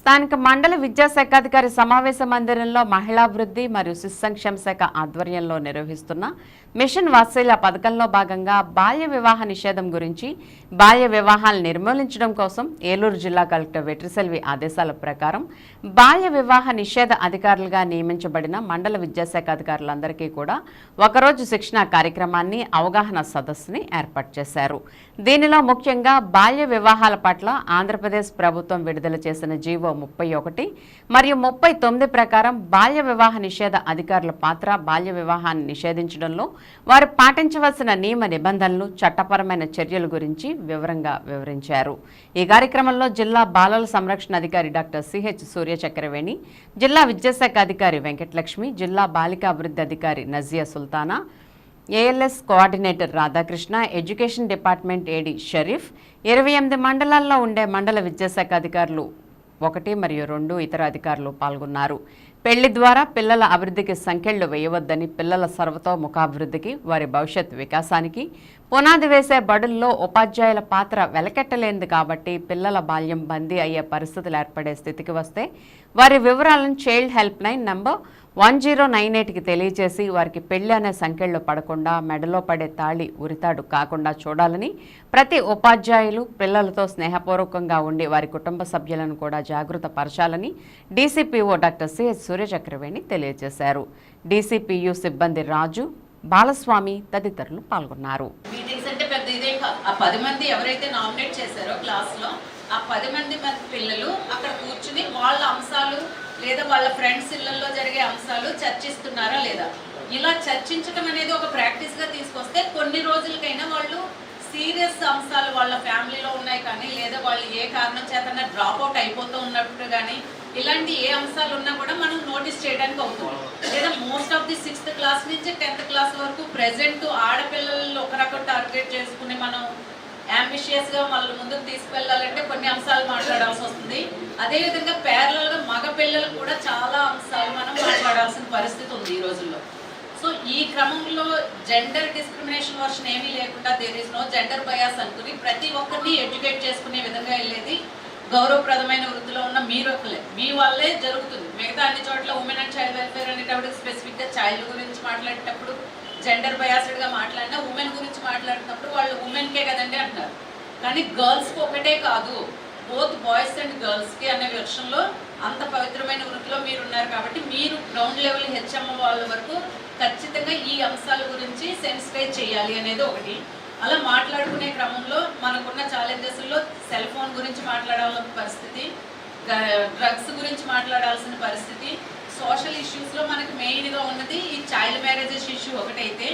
స్థానిక మండల విద్యాశాఖాధికారి సమావేశ మందిరంలో మహిళాభివృద్ధి మరియు శిశు సంక్షేమ శాఖ ఆధ్వర్యంలో నిర్వహిస్తున్న మిషన్ వాత్సల్య పథకంలో భాగంగా బాల్య వివాహ నిషేధం గురించి బాల్య వివాహాలు నిర్మూలించడం కోసం ఏలూరు జిల్లా కలెక్టర్ వెట్రిసెల్వి ఆదేశాల ప్రకారం బాల్య వివాహ నిషేధ అధికారులుగా నియమించబడిన మండల విద్యాశాఖ అధికారులందరికీ కూడా ఒకరోజు శిక్షణ కార్యక్రమాన్ని అవగాహన సదస్సుని ఏర్పాటు చేశారు. దీనిలో ముఖ్యంగా బాల్య వివాహాల పట్ల ఆంధ్రప్రదేశ్ ప్రభుత్వం విడుదల చేసిన జీవో ముప్పై ఒకటి మరియు ముప్పై తొమ్మిది ప్రకారం బాల్య వివాహ నిషేధ అధికారుల పాత్ర బాల్య వివాహాన్ని నిషేధించడంలో వారు పాటించవలసిన నియమ నిబంధనలు చట్టపరమైన చర్యల గురించి వివరంగా వివరించారు. ఈ కార్యక్రమంలో జిల్లా బాలల సంరక్షణ అధికారి డాక్టర్ సిహెచ్ సూర్య చక్రవేణి జిల్లా విద్యాశాఖ అధికారి వెంకటలక్ష్మి జిల్లా బాలికాభివృద్ధి అధికారి Nazia Sultana ALS coordinator Radhakrishna education department AD Sharif ఇరవై ఎనిమిది మండలాల్లో ఉండే మండల విద్యాశాఖ అధికారులు ఒకటి మరియు రెండు ఇతర అధికారులు పాల్గొన్నారు. పెళ్ళి ద్వారా పిల్లల అభివృద్ధికి సంఖ్యలు వేయవద్దని పిల్లల సర్వతోముఖాభివృద్ధికి వారి భవిష్యత్ వికాసానికి పునాది వేసే బడుల్లో ఉపాధ్యాయుల పాత్ర వెలకెట్టలేంది కాబట్టి పిల్లల బాల్యం బందీ అయ్యే పరిస్థితులు ఏర్పడే స్థితికి వస్తే వారి వివరాలను child help line number one zero nine ఎయిట్కి తెలియజేసి వారికి పెళ్ళి అనే సంఖ్యలు పడకుండా మెడలో పడే తాళి ఉరితాడు కాకుండా చూడాలని ప్రతి ఉపాధ్యాయులు పిల్లలతో స్నేహపూర్వకంగా ఉండి వారి కుటుంబ సభ్యులను కూడా జాగృత పరచాలని డీసీపీఓ డాక్టర్ సిహెచ్ సూర్యచక్రవేణి తెలియజేశారు. డీసీపీయు సిబ్బంది రాజు బాలస్వామి తదితరులు పాల్గొన్నారు. మీటింగ్స్ అంటే పెద్ద ఇదేం ఆ పది మంది ఎవరైతే నామినేట్ చేశారో క్లాస్లో ఆ పది మంది పిల్లలు అక్కడ కూర్చుని వాళ్ళ అంశాలు లేదా వాళ్ళ ఫ్రెండ్స్ ఇళ్ళలో జరిగే అంశాలు చర్చిస్తున్నారా లేదా? ఇలా చర్చించడం అనేది ఒక ప్రాక్టీస్గా తీసుకొస్తే కొన్ని రోజులకైనా వాళ్ళు సీరియస్ అంశాలు వాళ్ళ ఫ్యామిలీలో ఉన్నాయి కానీ లేదా వాళ్ళు ఏ కారణం చేతన డ్రాప్ అవుట్ అయిపోతూ ఉన్నట్టు కానీ ఇలాంటి ఏ అంశాలు ఉన్నా కూడా మనం నోటీస్ చేయడానికి అవుతుంది లేదా most of the sixth class నుంచి టెన్త్ క్లాస్ వరకు ప్రెసెంట్ ఆడపిల్లలు ఒక రకం టార్గెట్ చేసుకుని మనం అంబిషియస్గా వాళ్ళ ముందుకు తీసుకెళ్ళాలంటే కొన్ని అంశాలు మాట్లాడాల్సి వస్తుంది. అదేవిధంగా ప్యారలల్గా మగ పిల్లలు కూడా చాలా అంశాలు మనం మాట్లాడాల్సిన పరిస్థితి ఉంది ఈ రోజుల్లో. సో ఈ క్రమంలో జెండర్ డిస్క్రిమినేషన్ వర్షన్ ఏమీ లేకుండా there is no gender bias అనుకుని ప్రతి ఒక్కరిని ఎడ్యుకేట్ చేసుకునే విధంగా వెళ్ళేది గౌరవప్రదమైన వృత్తిలో మీరు మీ వల్లే జరుగుతుంది. మిగతా అన్ని చోట్ల ఉమెన్ అండ్ చైల్డ్ వెల్ఫేర్ అనేటప్పుడు స్పెసిఫిక్గా చైల్డ్ గురించి మాట్లాడేటప్పుడు జెండర్ బయాసిడ్గా మాట్లాడినా ఉమెన్ గురించి మాట్లాడినప్పుడు వాళ్ళు ఉమెన్కే కదండి అంటారు. కానీ గర్ల్స్కి ఒకటే కాదు. బోత్ బాయ్స్ అండ్ గర్ల్స్కి అనే విషయంలో అంత పవిత్రమైన వృత్తిలో మీరు ఉన్నారు కాబట్టి మీరు గ్రౌండ్ లెవెల్ హెచ్ఎం వాళ్ళ వరకు ఖచ్చితంగా ఈ అంశాల గురించి సెన్సిటైజ్ చేయాలి అనేది ఒకటి. అలా మాట్లాడుకునే క్రమంలో మనకున్న ఛాలెంజెస్లో సెల్ ఫోన్ గురించి మాట్లాడాల్సిన పరిస్థితి డ్రగ్స్ గురించి మాట్లాడాల్సిన పరిస్థితి. సోషల్ ఇష్యూస్లో మనకి మెయిన్గా ఉన్నది ఈ చైల్డ్ మ్యారేజెస్ ఇష్యూ ఒకటైతే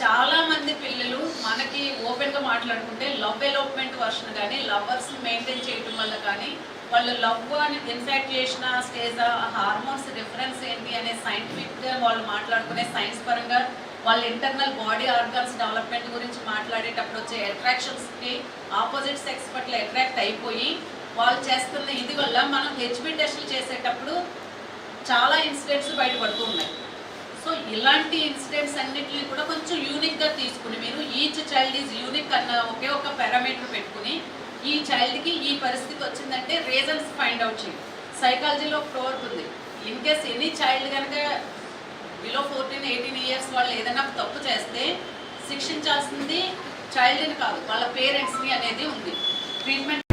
చాలా మంది పిల్లలు మనకి ఓపెన్గా మాట్లాడుకుంటే లవ్ ఎలోప్మెంట్ వర్షన్ కానీ లవర్స్ మెయింటైన్ చేయటం వల్ల కానీ వాళ్ళు లవ్ అని ఇన్ఫాక్ట్ చేసిన స్టేజ్ హార్మోన్స్ డిఫరెన్స్ ఏంటి అనే సైంటిఫిక్గా వాళ్ళు మాట్లాడుకునే సైన్స్ పరంగా వాళ్ళ ఇంటర్నల్ బాడీ ఆర్గాన్స్ డెవలప్మెంట్ గురించి మాట్లాడేటప్పుడు వచ్చే అట్రాక్షన్స్కి ఆపోజిట్ సెక్స్ పట్ల అట్రాక్ట్ అయిపోయి వాళ్ళు చేస్తున్న ఇది వల్ల మనం హెచ్బి టెస్టులు చేసేటప్పుడు చాలా ఇన్సిడెంట్స్ బయటపడుతూ ఉన్నాయి. సో ఇలాంటి ఇన్సిడెంట్స్ అన్నింటినీ కూడా కొంచెం యూనిక్గా తీసుకుని మీరు ఈచ్ చైల్డ్ ఈజ్ యూనిక్ అన్న ఒకే ఒక పారామీటర్ పెట్టుకుని ఈ చైల్డ్కి ఈ పరిస్థితి వచ్చిందంటే రీజన్స్ ఫైండ్ అవుట్ చేయండి. సైకాలజీలో ఒక ఉంది. ఇన్ కేస్ ఎనీ చైల్డ్ కనుక బిలో ఫోర్టీన్ ఎయిటీన్ ఇయర్స్ వాళ్ళు ఏదైనా తప్పు చేస్తే శిక్షించాల్సింది చైల్డ్ని కాదు వాళ్ళ పేరెంట్స్ని అనేది ఉంది. ట్రీట్మెంట్